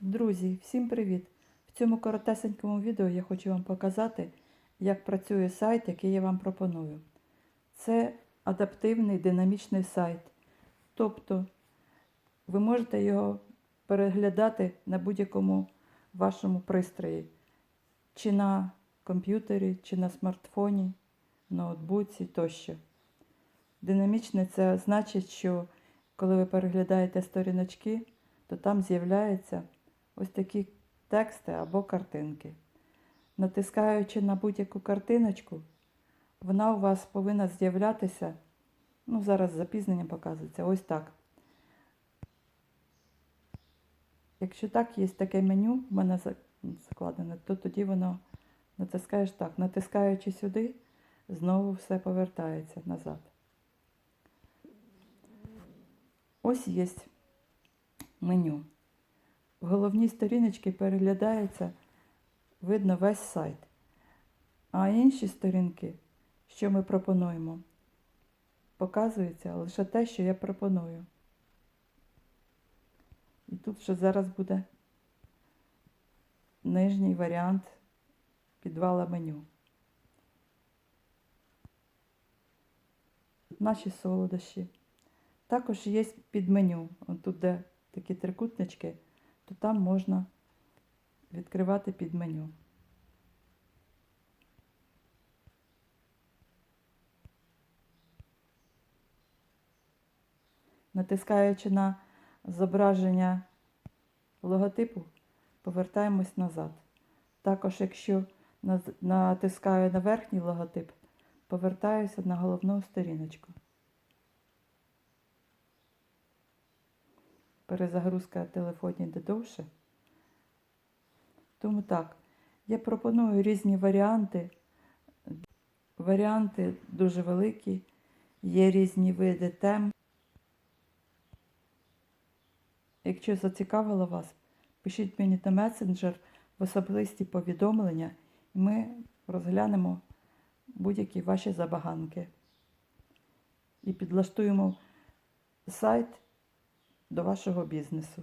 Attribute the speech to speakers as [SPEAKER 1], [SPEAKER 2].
[SPEAKER 1] Друзі, всім привіт! В цьому коротесенькому відео я хочу вам показати, як працює сайт, який я вам пропоную. Це адаптивний динамічний сайт. Тобто ви можете його переглядати на будь-якому вашому пристрої, чи на комп'ютері, чи на смартфоні, ноутбуці тощо. Динамічне це значить, що коли ви переглядаєте сторіночки, то там з'являються ось такі тексти або картинки. Натискаючи на будь-яку картиночку, вона у вас повинна з'являтися, ну зараз з запізненням показується, ось так. Якщо так, є таке меню в мене закладене, то тоді воно натискаєш так. Натискаючи сюди, знову все повертається назад. Ось є меню. В головній сторіночці переглядається, видно весь сайт. А інші сторінки, що ми пропонуємо, показується лише те, що я пропоную. І тут вже зараз буде нижній варіант підвала меню. Наші солодощі. Також є підменю. Тут, де такі трикутнички, то там можна відкривати підменю. Натискаючи на зображення логотипу, повертаємось назад. Також, якщо натискаю на верхній логотип, повертаюся на головну сторіночку. Перезагрузка телефонів йде довше. Тому так, я пропоную різні варіанти. Варіанти дуже великі, є різні види тем. Якщо зацікавило вас, пишіть мені на месенджер в особисті повідомлення, і ми розглянемо будь-які ваші забаганки. І підлаштуємо сайт до вашого бізнесу.